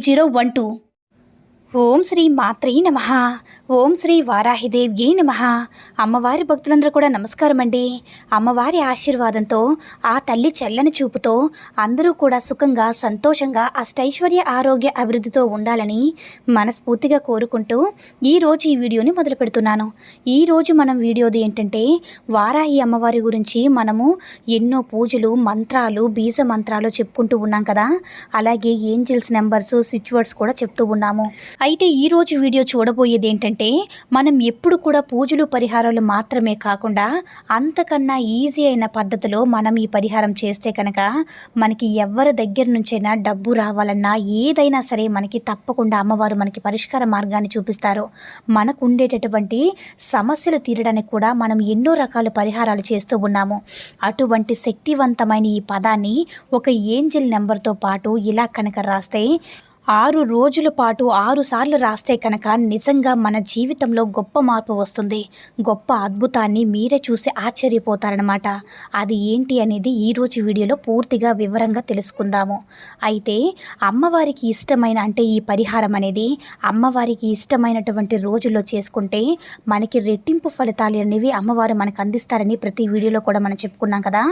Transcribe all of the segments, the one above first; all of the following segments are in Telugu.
three zero one two ఓం శ్రీ మాత్రే నమ. ఓం శ్రీ వారాహిదేవ్యే నమ. అమ్మవారి భక్తులందరూ కూడా నమస్కారం అండి అమ్మవారి ఆశీర్వాదంతో ఆ తల్లి చల్లని చూపుతో అందరూ కూడా సుఖంగా సంతోషంగా అష్టైశ్వర్య ఆరోగ్య అభివృద్ధితో ఉండాలని మనస్ఫూర్తిగా కోరుకుంటూ ఈరోజు ఈ వీడియోని మొదలు పెడుతున్నాను. ఈరోజు మనం వీడియోది ఏంటంటే వారాహి అమ్మవారి గురించి మనము ఎన్నో పూజలు మంత్రాలు బీజ మంత్రాలు చెప్పుకుంటూ ఉన్నాం కదా. అలాగే ఏంజిల్స్ నెంబర్స్ స్విచ్ వర్డ్స్ కూడా చెప్తూ ఉన్నాము. అయితే ఈరోజు వీడియో చూడబోయేది ఏంటంటే మనం ఎప్పుడు కూడా పూజలు పరిహారాలు మాత్రమే కాకుండా అంతకన్నా ఈజీ అయిన పద్ధతిలో మనం ఈ పరిహారం చేస్తే కనుక మనకి ఎవరి దగ్గర నుంచైనా డబ్బు రావాలన్నా ఏదైనా సరే మనకి తప్పకుండా అమ్మవారు మనకి పరిష్కార మార్గాన్ని చూపిస్తారు. మనకు ఉండేటటువంటి సమస్యలు తీరడానికి కూడా మనం ఎన్నో రకాల పరిహారాలు చేస్తూ ఉన్నాము. అటువంటి శక్తివంతమైన ఈ పదాన్ని ఒక ఏంజిల్ నెంబర్తో పాటు ఇలా కనుక రాస్తే ఆరు రోజుల పాటు ఆరు సార్లు రాస్తే కనుక నిజంగా మన జీవితంలో గొప్ప మార్పు వస్తుంది. గొప్ప అద్భుతాన్ని మీరే చూసి ఆశ్చర్యపోతారనమాట అది ఏంటి అనేది ఈరోజు వీడియోలో పూర్తిగా వివరంగా తెలుసుకుందాము. అయితే అమ్మవారికి ఇష్టమైన అంటే ఈ పరిహారం అనేది అమ్మవారికి ఇష్టమైనటువంటి రోజుల్లో చేసుకుంటే మనకి రెట్టింపు ఫలితాలు అనేవి అమ్మవారు మనకు అందిస్తారని ప్రతి వీడియోలో కూడా మనం చెప్పుకున్నాం కదా.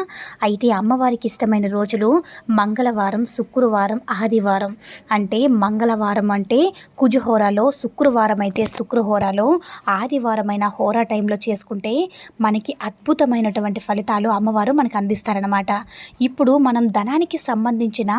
అయితే అమ్మవారికి ఇష్టమైన రోజులు మంగళవారం శుక్రవారం ఆదివారం. అంటే మంగళవారం అంటే కుజుహోరాలో శుక్రవారం అయితే శుక్రహోరాలో ఆదివారమైన హోరా టైంలో చేసుకుంటే మనకి అద్భుతమైనటువంటి ఫలితాలు అమ్మవారు మనకు అందిస్తారనమాట ఇప్పుడు మనం ధనానికి సంబంధించిన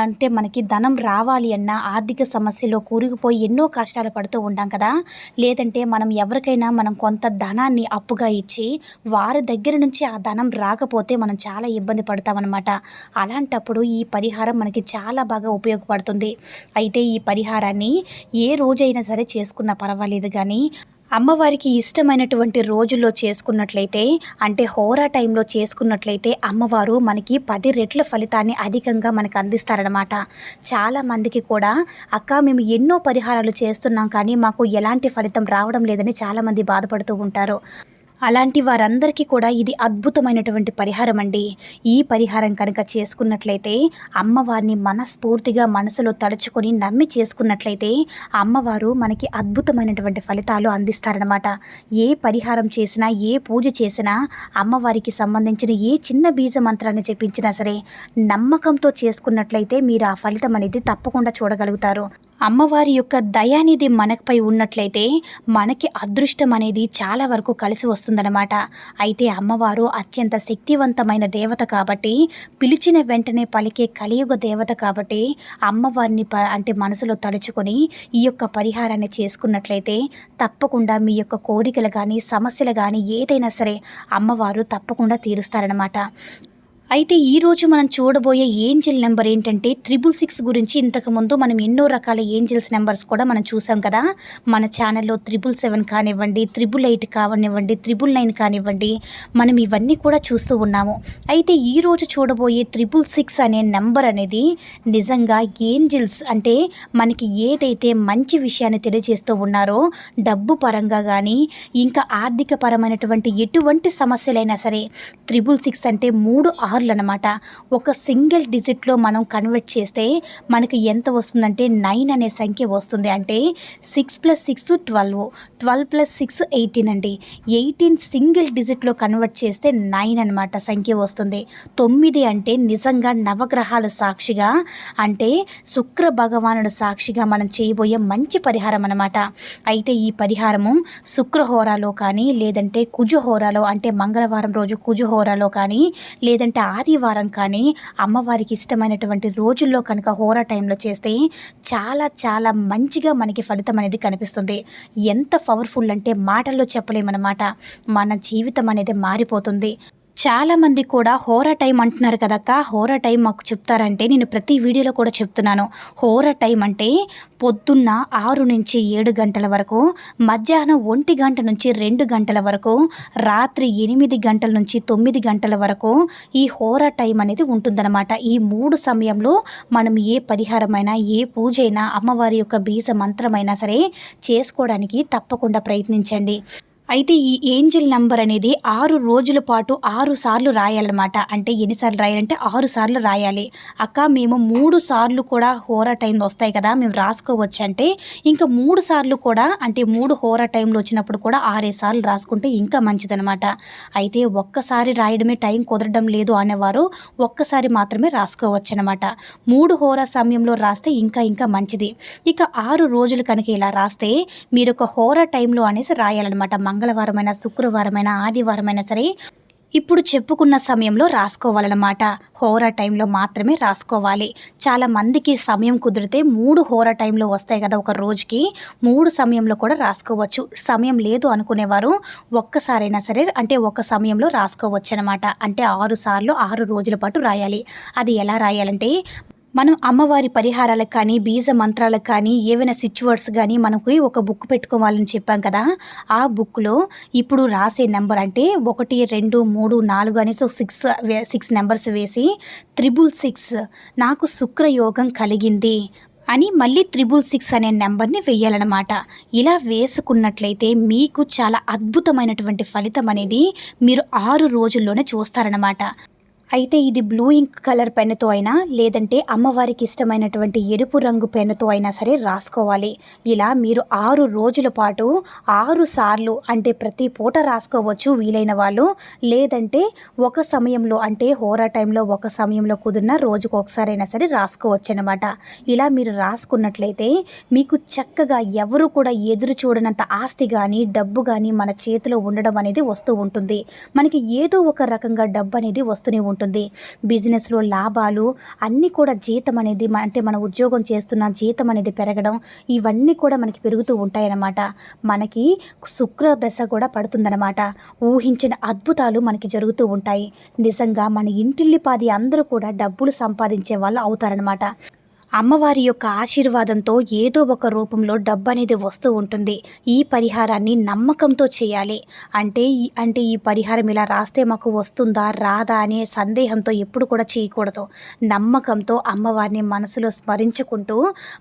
అంటే మనకి ధనం రావాలి అన్న ఆర్థిక సమస్యలో కూరుకుపోయి ఎన్నో కష్టాలు పడుతూ ఉంటాం కదా. లేదంటే మనం ఎవరికైనా మనం కొంత ధనాన్ని అప్పుగా ఇచ్చి వారి దగ్గర నుంచి ఆ ధనం రాకపోతే మనం చాలా ఇబ్బంది పడతామన్నమాట. అలాంటప్పుడు ఈ పరిహారం మనకి చాలా బాగా ఉపయోగపడుతుంది. అయితే ఈ పరిహారాన్ని ఏ రోజైనా సరే చేసుకున్నా పర్వాలేదు కానీ అమ్మవారికి ఇష్టమైనటువంటి రోజుల్లో చేసుకున్నట్లయితే అంటే హోరా టైంలో చేసుకున్నట్లయితే అమ్మవారు మనకి పది రెట్ల ఫలితాన్ని అధికంగా మనకు అందిస్తారనమాట చాలామందికి కూడా అక్క మేము ఎన్నో పరిహారాలు చేస్తున్నాం కానీ మాకు ఎలాంటి ఫలితం రావడం లేదని చాలామంది బాధపడుతూ ఉంటారు. అలాంటి వారందరికీ కూడా ఇది అద్భుతమైనటువంటి పరిహారం అండి. ఈ పరిహారం కనుక చేసుకున్నట్లయితే అమ్మవారిని మనస్ఫూర్తిగా మనసులో తలుచుకొని నమ్మి చేసుకున్నట్లయితే అమ్మవారు మనకి అద్భుతమైనటువంటి ఫలితాలు అందిస్తారనమాట ఏ పరిహారం చేసినా ఏ పూజ చేసినా అమ్మవారికి సంబంధించిన ఏ చిన్న బీజ మంత్రాన్ని చెప్పించినా సరే నమ్మకంతో చేసుకున్నట్లయితే మీరు ఆ ఫలితం అనేది తప్పకుండా చూడగలుగుతారు. అమ్మవారి యొక్క దయానిధి మనపై ఉన్నట్లయితే మనకి అదృష్టం అనేది చాలా వరకు కలిసి వస్తుందన్నమాట. అయితే అమ్మవారు అత్యంత శక్తివంతమైన దేవత కాబట్టి పిలిచిన వెంటనే పలికే కలియుగ దేవత కాబట్టి అమ్మవారిని ప అంటే మనసులో తలుచుకొని ఈ యొక్క పరిహారాన్ని చేసుకున్నట్లయితే తప్పకుండా మీ యొక్క కోరికలు కానీ సమస్యలు కానీ ఏదైనా సరే అమ్మవారు తప్పకుండా తీరుస్తారనమాట అయితే ఈరోజు మనం చూడబోయే ఏంజిల్ నెంబర్ ఏంటంటే త్రిబుల్ సిక్స్ గురించి ఇంతకుముందు మనం ఎన్నో రకాల ఏంజిల్స్ నెంబర్స్ కూడా మనం చూసాం కదా. మన ఛానల్లో త్రిబుల్ సెవెన్ కానివ్వండి త్రిబుల్ ఎయిట్ కానివ్వండి త్రిబుల్ నైన్ కానివ్వండి మనం ఇవన్నీ కూడా చూస్తూ ఉన్నాము. అయితే ఈరోజు చూడబోయే త్రిబుల్ సిక్స్ అనే నెంబర్ అనేది నిజంగా ఏంజిల్స్ అంటే మనకి ఏదైతే మంచి విషయాన్ని తెలియజేస్తూ ఉన్నారో డబ్బు పరంగా కానీ ఇంకా ఆర్థిక పరమైనటువంటి ఎటువంటి సమస్యలైనా సరే త్రిబుల్ సిక్స్ అంటే మూడు ఆర్లు అనమాట ఒక సింగిల్ డిజిట్లో మనం కన్వర్ట్ చేస్తే మనకి ఎంత వస్తుందంటే నైన్ అనే సంఖ్య వస్తుంది. అంటే six plus six twelve twelve plus six eighteen అండి. ఎయిటీన్ సింగిల్ డిజిట్లో కన్వర్ట్ చేస్తే నైన్ అనమాట సంఖ్య వస్తుంది. తొమ్మిది అంటే నిజంగా నవగ్రహాల సాక్షిగా అంటే శుక్ర భగవానుడు సాక్షిగా మనం చేయబోయే మంచి పరిహారం అనమాట అయితే ఈ పరిహారము శుక్రహోరాలో కానీ లేదంటే కుజుహోరాలో అంటే మంగళవారం రోజు కుజుహోరాలో కానీ లేదంటే ఆదివారం కానీ అమ్మవారికి ఇష్టమైనటువంటి రోజుల్లో కనుక హోరా టైంలో చేస్తే చాలా చాలా మంచిగా మనకి ఫలితం అనేది కనిపిస్తుంది. ఎంత పవర్ఫుల్ అంటే మాటల్లో చెప్పలేమన్నమాట. మన జీవితం అనేది మారిపోతుంది. చాలామంది కూడా హోరా టైం అంటున్నారు కదక్క. హోరా టైం మాకు చెప్తారంటే నేను ప్రతి వీడియోలో కూడా చెప్తున్నాను. హోరా టైం అంటే పొద్దున్న ఆరు నుంచి ఏడు గంటల వరకు మధ్యాహ్నం ఒంటి గంట నుంచి రెండు గంటల వరకు రాత్రి ఎనిమిది గంటల నుంచి తొమ్మిది గంటల వరకు ఈ హోరా టైం అనేది ఉంటుందన్నమాట. ఈ మూడు సమయంలో మనం ఏ పరిహారమైనా ఏ పూజ అయినా అమ్మవారి యొక్క బీజ మంత్రమైనా సరే చేసుకోవడానికి తప్పకుండా ప్రయత్నించండి. అయితే ఈ ఏంజిల్ నంబర్ అనేది ఆరు రోజుల పాటు ఆరు సార్లు రాయాలన్నమాట. అంటే ఎన్నిసార్లు రాయాలంటే ఆరు సార్లు రాయాలి. అక్క మేము మూడు సార్లు కూడా హోరా టైంలో వస్తాయి కదా మేము రాసుకోవచ్చు అంటే ఇంకా మూడు సార్లు కూడా అంటే మూడు హోరా టైంలో వచ్చినప్పుడు కూడా ఆరే సార్లు రాసుకుంటే ఇంకా మంచిదనమాట అయితే ఒక్కసారి రాయడమే టైం కుదరడం లేదు అనేవారు ఒక్కసారి మాత్రమే రాసుకోవచ్చు అనమాట మూడు హోరా సమయంలో రాస్తే ఇంకా ఇంకా మంచిది. ఇక ఆరు రోజులు కనుక ఇలా రాస్తే మీరు ఒక హోరా టైంలో అనేసి రాయాలన్నమాట. మంగళవారమైనా శుక్రవారమైన ఆదివారమైనా సరే ఇప్పుడు చెప్పుకున్న సమయంలో రాసుకోవాలన్నమాట. హోరా టైంలో మాత్రమే రాసుకోవాలి. చాలా మందికి సమయం కుదిరితే మూడు హోరా టైంలో వస్తాయి కదా ఒక రోజుకి. మూడు సమయంలో కూడా రాసుకోవచ్చు. సమయం లేదు అనుకునేవారు ఒక్కసారైనా సరే అంటే ఒక సమయంలో రాసుకోవచ్చు అనమాట అంటే ఆరు సార్లు ఆరు రోజుల పాటు రాయాలి. అది ఎలా రాయాలంటే మనం అమ్మవారి పరిహారాలకు కానీ బీజ మంత్రాలకు కానీ ఏవైనా సిచ్యువర్డ్స్ కానీ మనకి ఒక బుక్ పెట్టుకోవాలని చెప్పాం కదా. ఆ బుక్లో ఇప్పుడు రాసే నెంబర్ అంటే ఒకటి రెండు మూడు నాలుగు అనేసి ఒక సిక్స్ సిక్స్ నెంబర్స్ వేసి త్రిబుల్ సిక్స్ నాకు శుక్రయోగం కలిగింది అని మళ్ళీ త్రిబుల్ సిక్స్ అనే నెంబర్ని వేయాలన్నమాట. ఇలా వేసుకున్నట్లయితే మీకు చాలా అద్భుతమైనటువంటి ఫలితం అనేది మీరు ఆరు రోజుల్లోనే చూస్తారనమాట అయితే ఇది బ్లూ ఇంక్ కలర్ పెన్నుతో అయినా లేదంటే అమ్మవారికి ఇష్టమైనటువంటి ఎరుపు రంగు పెన్నుతో అయినా సరే రాసుకోవాలి. ఇలా మీరు ఆరు రోజుల పాటు ఆరు సార్లు అంటే ప్రతి పూట రాసుకోవచ్చు వీలైన వాళ్ళు. లేదంటే ఒక సమయంలో అంటే హోరా టైంలో ఒక సమయంలో కుదిరిన రోజుకు ఒకసారైనా సరే రాసుకోవచ్చు అనమాట ఇలా మీరు రాసుకున్నట్లయితే మీకు చక్కగా ఎవరు కూడా ఎదురు చూడనంత ఆస్తి కానీ డబ్బు కానీ మన చేతిలో ఉండడం అనేది వస్తూ ఉంటుంది. మనకి ఏదో ఒక రకంగా డబ్బు అనేది వస్తూనే ఉంటుంది. ఉంటుంది. బిజినెస్లో లాభాలు అన్నీ కూడా జీతం అనేది అంటే మన ఉద్యోగం చేస్తున్న జీతం అనేది పెరగడం ఇవన్నీ కూడా మనకి పెరుగుతూ ఉంటాయన్నమాట. మనకి శుక్ర దశ కూడా పడుతుందన్నమాట. ఊహించిన అద్భుతాలు మనకి జరుగుతూ ఉంటాయి. నిజంగా మన ఇంటిల్లిపాది అందరూ కూడా డబ్బులు సంపాదించే వాళ్ళు అవుతారనమాట అమ్మవారి యొక్క ఆశీర్వాదంతో ఏదో ఒక రూపంలో డబ్బు అనేది వస్తూ ఉంటుంది. ఈ పరిహారాన్ని నమ్మకంతో చేయాలి. అంటే అంటే ఈ పరిహారం ఇలా రాస్తే మాకు వస్తుందా రాదా అనే సందేహంతో ఎప్పుడు కూడా చేయకూడదు. నమ్మకంతో అమ్మవారిని మనసులో స్మరించుకుంటూ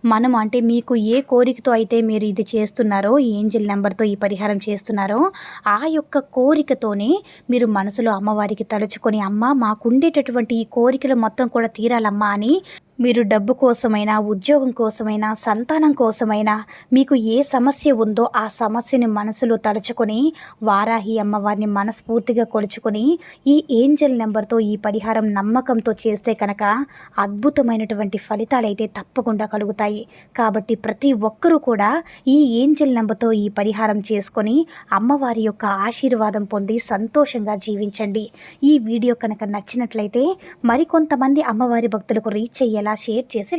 మనం అంటే మీకు ఏ కోరికతో అయితే మీరు ఇది చేస్తున్నారో ఏంజిల్ నెంబర్తో ఈ పరిహారం చేస్తున్నారో ఆ యొక్క కోరికతోనే మీరు మనసులో అమ్మవారికి తలుచుకొని అమ్మ మాకుండేటటువంటి ఈ కోరికలు మొత్తం కూడా తీరాలమ్మా అని మీరు డబ్బు కోసమైనా ఉద్యోగం కోసమైనా సంతానం కోసమైనా మీకు ఏ సమస్య ఉందో ఆ సమస్యని మనసులో తలుచుకొని వారాహి అమ్మవారిని మనస్ఫూర్తిగా కొలుచుకొని ఈ ఏంజల్ నెంబర్తో ఈ పరిహారం నమ్మకంతో చేస్తే కనుక అద్భుతమైనటువంటి ఫలితాలు అయితే తప్పకుండా కలుగుతాయి. కాబట్టి ప్రతి ఒక్కరూ కూడా ఈ ఏంజల్ నెంబర్తో ఈ పరిహారం చేసుకొని అమ్మవారి యొక్క ఆశీర్వాదం పొంది సంతోషంగా జీవించండి. ఈ వీడియో కనుక నచ్చినట్లయితే మరికొంతమంది అమ్మవారి భక్తులకు రీచ్ అయ్యేలా షేర్ చేసి